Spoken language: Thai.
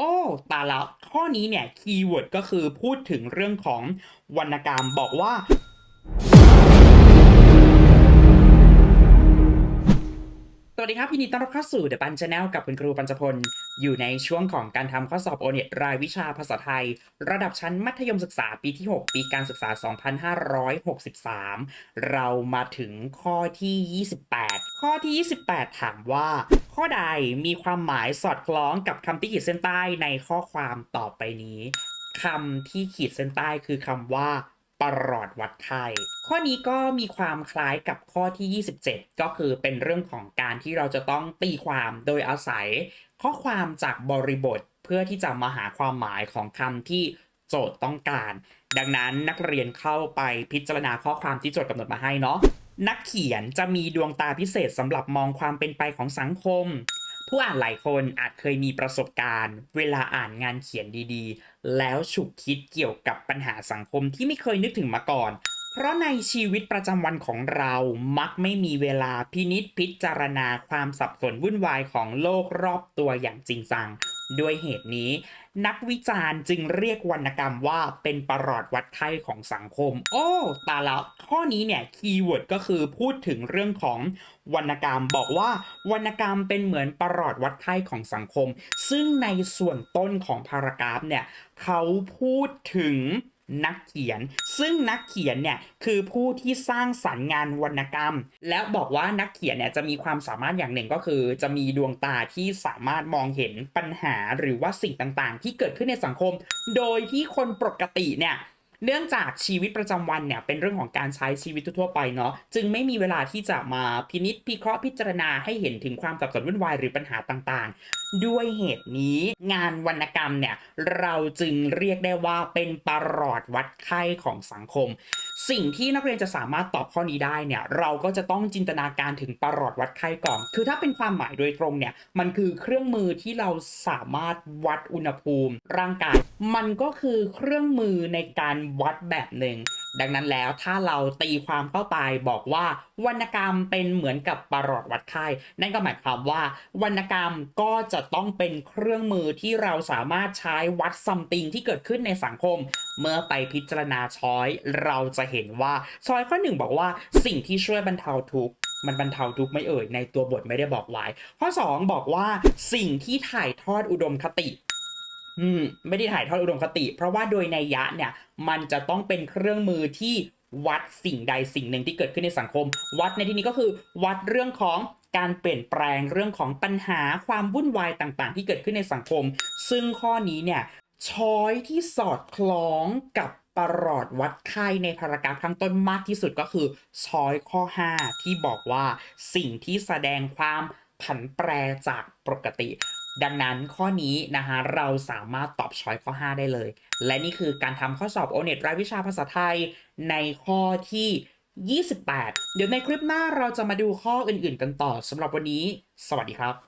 โอ้ตาแล้วข้อนี้เนี่ยคีย์เวิร์ดก็คือพูดถึงเรื่องของวรรณกรรมบอกว่า สวัสดีครับยินดีต้อนรับเข้าสู่ The ปัน Channel กับคุณครูปัญจพล อยู่ในช่วงของการทำข้อสอบโอเน็ตรายวิชาภาษาไทย ระดับชั้นมัธยมศึกษาปีที่ 6 ปีการศึกษา 2563 เรามาถึงข้อที่ 28 ข้อที่ 28 ถามว่า ข้อใดมีความหมายสอดคล้องกับคำที่ขีดเส้นใต้ในข้อความต่อไปนี้คำที่ขีดเส้นใต้คือคำว่า ประหลอดวัดไข้ข้อนี้ก็มีความคล้ายกับข้อที่ 27 ก็คือเป็นเรื่องของการที่เราจะต้องตีความโดยอาศัย ข้อความจากบริบทเพื่อที่จะมาหาความหมายของคำที่โจทย์ต้องการ ดังนั้นนักเรียนเข้าไปพิจารณาข้อความที่โจทย์กำหนดมาให้เนาะนักเขียนจะมีดวงตาพิเศษสำหรับมองความเป็นไปของสังคม ผู้อ่านหลายคนอาจเคยมีประสบการณ์ เวลาอ่านงานเขียนดีๆ แล้วฉุกคิดเกี่ยวกับปัญหาสังคมที่ไม่เคยนึกถึงมาก่อน เพราะในชีวิตประจำวันของเรามักไม่มีเวลาพินิษพิจารณาความสับสนวุ่นวายของโลกรอบตัวอย่างจริงจัง ด้วยเหตุนี้ นักวิจารณ์จึงเรียกวรรณกรรมว่าเป็นประหลอดวัดไข้ของสังคม โอ้ตาแล้วข้อนี้เนี่ยคีย์เวิร์ดก็คือพูดถึงเรื่องของวรรณกรรมบอกว่าวรรณกรรมเป็นเหมือนประหลอดวัดไข้ของสังคม ซึ่งในส่วนต้นของพารากราฟเนี่ยเขาพูดถึง นักเขียน ซึ่งนักเขียนเนี่ยคือผู้ที่สร้างสรรค์งานวรรณกรรม แล้วบอกว่านักเขียนเนี่ยจะมีความสามารถอย่างหนึ่งก็คือ จะมีดวงตาที่สามารถมองเห็นปัญหาหรือว่าสิ่งต่างๆ ที่เกิดขึ้นในสังคม โดยที่คนปกติเนี่ยเนื่องจากชีวิตประจำวันเนี่ยเป็นเรื่องของการใช้ชีวิตทั่วไปเนาะจึงไม่มีเวลาที่จะมาพินิษพิเคราะห์พิจารณาให้เห็นถึงความสับสนวุ่นวายหรือปัญหาต่างๆ ด้วยเหตุนี้งานวรรณกรรมเนี่ยเราจึงเรียกได้ว่าเป็นประหลอดวัดไข้ของสังคม สิ่งที่นักเรียนจะสามารถตอบข้อนี้ได้เนี่ยเราก็จะต้องจินตนาการถึงประหลอดวัดไข้ก่อน คือถ้าเป็นความหมายโดยตรงเนี่ยมันคือเครื่องมือที่เราสามารถวัดอุณหภูมิ ร่างกาย มันก็คือเครื่องมือในการวัดแบบหนึ่ง ดังนั้นแล้วถ้าเราตีความเข้าไปบอกว่าวรรณกรรมเป็นเหมือนกับประหลอดวัดไข้นั่นก็หมายความว่าวรรณกรรมก็จะต้องเป็นเครื่องมือที่เราสามารถใช้วัดซัมติงที่เกิดขึ้นในสังคม เมื่อไปพิจารณาช้อย เราจะเห็นว่าช้อยข้อหนึ่งบอกว่าสิ่งที่ช่วยบรรเทาทุกข์มันบรรเทาทุกข์ไม่เอ่ยในตัวบทไม่ได้บอกไว้ข้อ 2 บอกว่าสิ่งที่ถ่ายทอดอุดมคติ ไม่ได้ถ่ายทอดอุดมคติ เพราะว่าโดยในยะเนี่ยมันจะต้องเป็นเครื่องมือที่วัดสิ่งใดสิ่งหนึ่งที่เกิดขึ้นในสังคม วัดในที่นี้ก็คือ วัดเรื่องของการเปลี่ยนแปลงเรื่องของปัญหาความวุ่นวายต่างๆ ที่เกิดขึ้นในสังคม ซึ่งข้อนี้เนี่ยช้อยที่สอดคล้องกับประหลอดวัดไข้ในพารากราฟข้างต้นมากที่สุดก็คือช้อยข้อ 5 ที่บอกว่าสิ่งที่แสดงความผันแปรจากปกติ ดังนั้นข้อนี้นะคะเราสามารถตอบช้อยข้อ 5 ได้เลย และนี่คือการทำข้อสอบโอเน็ตรายวิชาภาษาไทยในข้อที่ 28 เดี๋ยวในคลิปหน้าเราจะมาดูข้ออื่นๆกันต่อสำหรับวันนี้ สวัสดีครับ